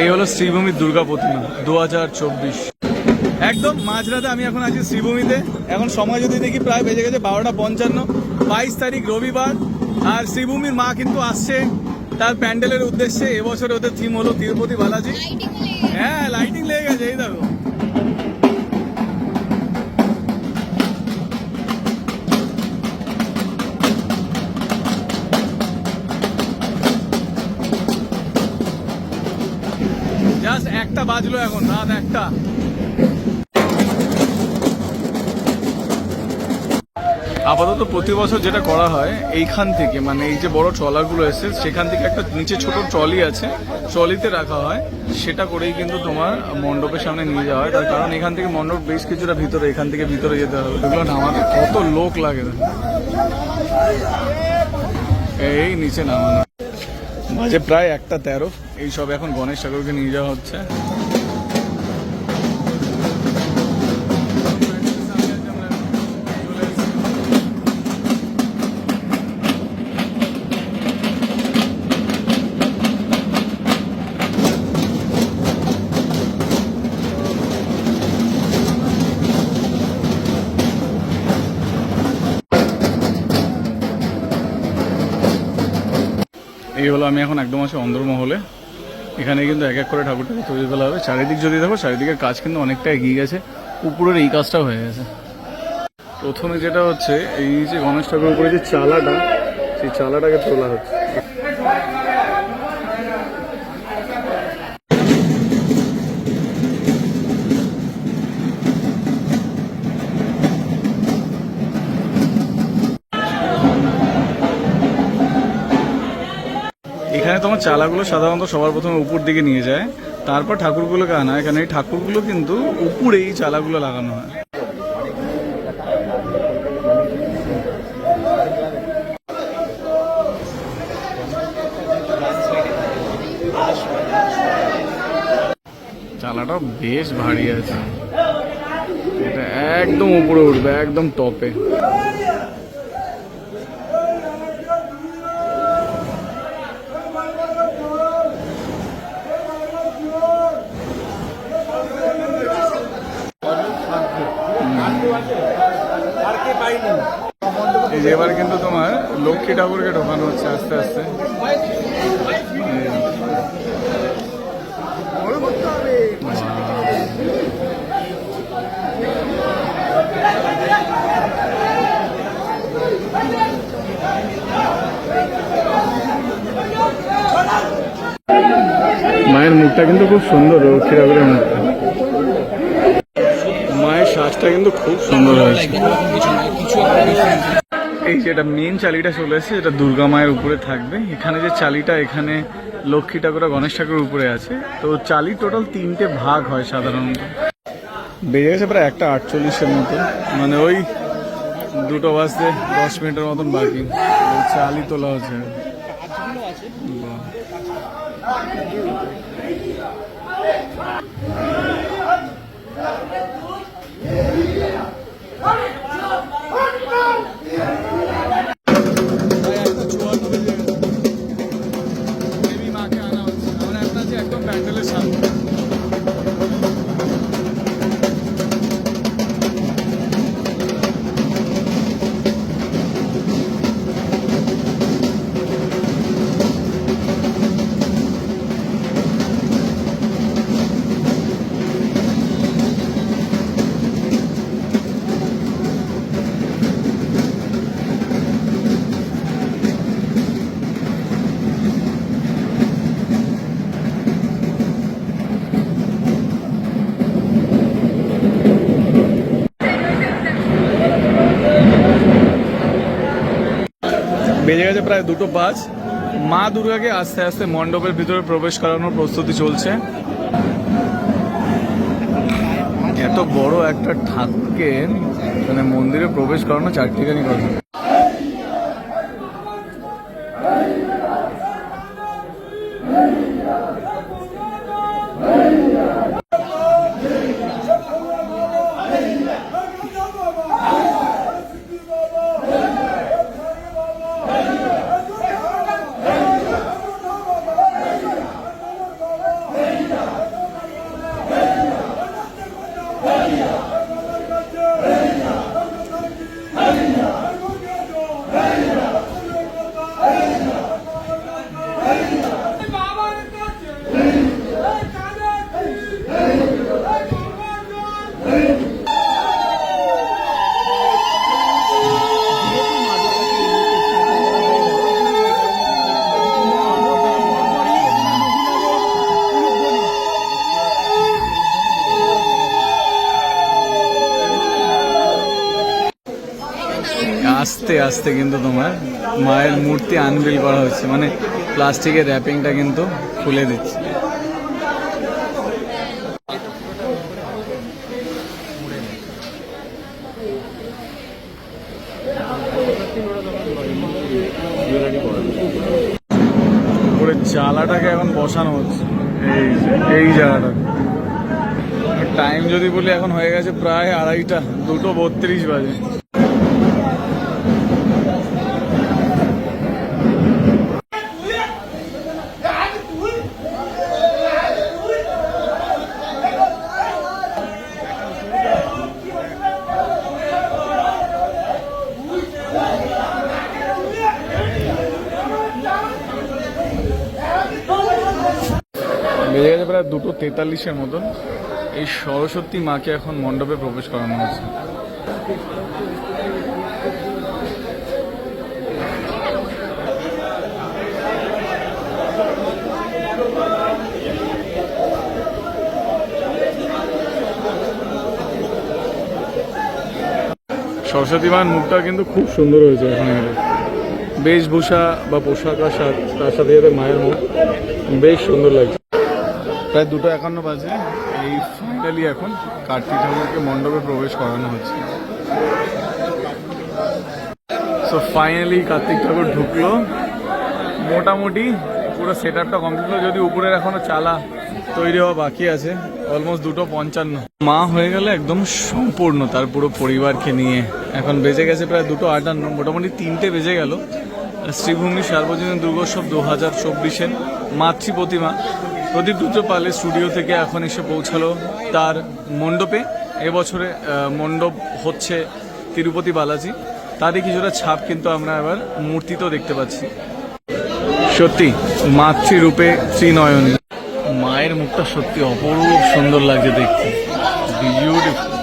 এই হলো শ্রীভূমির দুর্গা প্রতিমা দু হাজার চব্বিশ। একদম মাঝরাতে আমি এখন আছি শ্রীভূমিতে। এখন সময় যদি দেখি প্রায় বেজে গেছে বারোটা পঞ্চান্ন। বাইশ তারিখ রবিবার। আর শ্রীভূমির মা কিন্তু আসছে তার প্যান্ডেলের উদ্দেশ্যে। এবছর ওদের থিম হলো তিরুপতি বালাজি। হ্যাঁ লাইটিং লেগে গেছে, এই দেখো। জাস্ট একটা বাজলো এখন, রাত একটা। আপাতত প্রতি বছর যেটা করা হয়, এইখান থেকে মানে এই যে বড় ট্রলারগুলো এসে সেখান থেকে একটা নিচে ছোট ট্রলি আছে, ট্রলিতে রাখা হয়। সেটা করেই কিন্তু তোমার মণ্ডপের সামনে নিয়ে যাওয়া হয়। তার কারণ এখান থেকে মণ্ডপ বেশ কিছুটা ভিতরে, এখান থেকে ভিতরে যেতে হবে। এগুলো নামাতে কত লোক লাগে। এই নিচে নামানো। বাজে প্রায় একটা তেরো। এই সব এখন গণেশ ঠাকুরকে নিয়ে যাওয়া হচ্ছে। এই হলো আমি এখন একদম আছি অন্দরমহলে। এখানে কিন্তু এক এক করে ঠাকুরটাকে তৈরি করা হবে। চারিদিক যদি দেখো, চারিদিকের কাজ কিন্তু অনেকটা এগিয়ে গেছে। উপরের এই কাজটা হয়ে গেছে। প্রথমে যেটা হচ্ছে, এই যে গণেশ ঠাকুর করে যে চালাটা, সেই চালাটাকে তোলা হচ্ছে। তোমার চালাগুলো সাধারণত সবার প্রথমে উপর দিকে নিয়ে যায়, তারপর ঠাকুরগুলোকে আনা। এখানে এই ঠাকুরগুলো কিন্তু উপরে এই চালাগুলো লাগানো হয়। চালাটা বেশ ভারী আছে। এটা একদম উপরে উঠবে, একদম টপে। এই যে এবার কিন্তু তোমার লক্ষ্মী ঠাকুরকে ঢোকানো হচ্ছে আস্তে আস্তে। মায়ের মুখটা কিন্তু খুব সুন্দর লক্ষ্মী ঠাকুরের মুখটা। মায়ের কিন্তু খুব সুন্দর হয়েছে। এই যে এটা মেন চালিটা চলে এসেছে এটা দুর্গা মায়ের উপরে থাকবে। এখানে যে চালিটা এখানে লক্ষ্মী ঠাকুর গণেশ ঠাকুরের উপরে আছে। তো চালি টোটাল তিনটে ভাগ হয় সাধারণত। বেজে গেছে প্রায় একটা আটচল্লিশের মতো। মানে ওই দুটো বাজতে দশ মিনিটের মতন বাকি। চালি তোলা হচ্ছে বাহ। বেজে গেছে প্রায় দুটো পাঁচ মা দুর্গাকে আস্তে আস্তে মণ্ডপের ভিতরে প্রবেশ করানোর প্রস্তুতি চলছে এত বড় একটা ঠাকুরকে মানে মন্দিরে প্রবেশ করানো চারটিখানি কথা Hey! আস্তে আস্তে কিন্তু তোমার মায়ের মূর্তি আনবিল করা হচ্ছে মানে প্লাস্টিকের র্যাপিংটা কিন্তু খুলে দিচ্ছে। চালাটাকে এখন বসানো হচ্ছে। এই এই জায়গাটা টাইম যদি বলি, এখন হয়ে গেছে প্রায় আড়াইটা, দুটো বত্রিশ বাজে বেজে গেছে প্রায় দুটো তেতাল্লিশের মতন এই সরস্বতী মাকে এখন মণ্ডপে প্রবেশ করানো হয়েছে। সরস্বতী মায়ের মুখটা কিন্তু খুব সুন্দর হয়েছে এখানে বেশভূষা বা পোশাক আশাক, তার সাথে মায়ের মুখ, বেশ সুন্দর লাগছে। প্রায় দুটো একান্ন বাজে। এই ফাইনালি এখন কার্তিক ঠাকুরকে মণ্ডপে প্রবেশ করানো হচ্ছে। সো ফাইনালি কার্তিক ঠাকুর ঢুকলো। মোটামুটি পুরো সেট আপটা কমপ্লিট যদি উপরের এখনও চালা তৈরি হওয়া বাকি আছে। অলমোস্ট দুটো পঞ্চান্ন। মা হয়ে গেলে একদম সম্পূর্ণ তার পুরো পরিবারকে নিয়ে। এখন বেজে গেছে প্রায় দুটো আটান্ন, মোটামুটি তিনটে বেজে গেল। শ্রীভূমি সার্বজনীন দুর্গোৎসব দু হাজার চব্বিশের মাতৃ প্রতিমা প্রদীপ পালের স্টুডিও থেকে এখন এসে পৌঁছালো তার মণ্ডপে। এবছরে মণ্ডপ হচ্ছে তিরুপতি বালাজি। তারই কিছুটা ছাপ কিন্তু আমরা এবার মূর্তিতেও দেখতে পাচ্ছি। সত্যি, মাতৃরূপে ত্রিনয়নী। মায়ের মুখটা সত্যি অপরূপ সুন্দর লাগছে দেখতে। বিউটিফুল